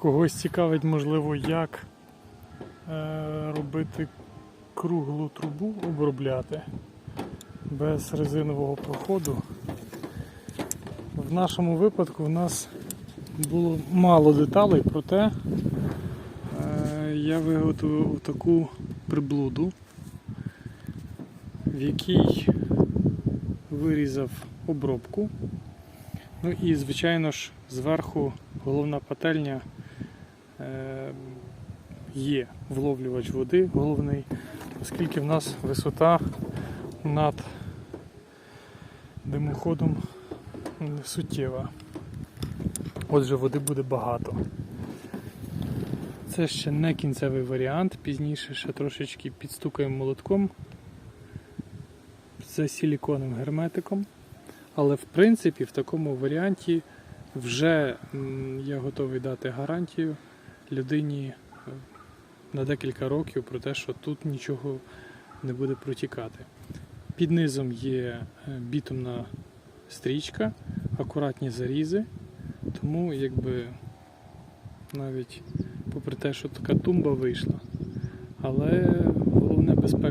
Когось цікавить, можливо, як е, робити круглу трубу обробляти без резинового проходу. В нашому випадку в нас було мало деталей, проте е, я виготовив таку приблуду, в якій вирізав обробку. Ну і, звичайно ж, зверху головна пательня є вловлювач води головний, оскільки в нас висота над димоходом суттєва. Отже, води буде багато. Це ще не кінцевий варіант, пізніше ще трошечки підстукаємо молотком з силіконовим герметиком. Але в принципі в такому варіанті вже я готовий дати гарантію людині е, на декілька років про те, що тут нічого не буде протікати. Під низом є е, бітумна стрічка, акуратні зарізи, тому якби навіть попри те, що така тумба вийшла, але головне безпека.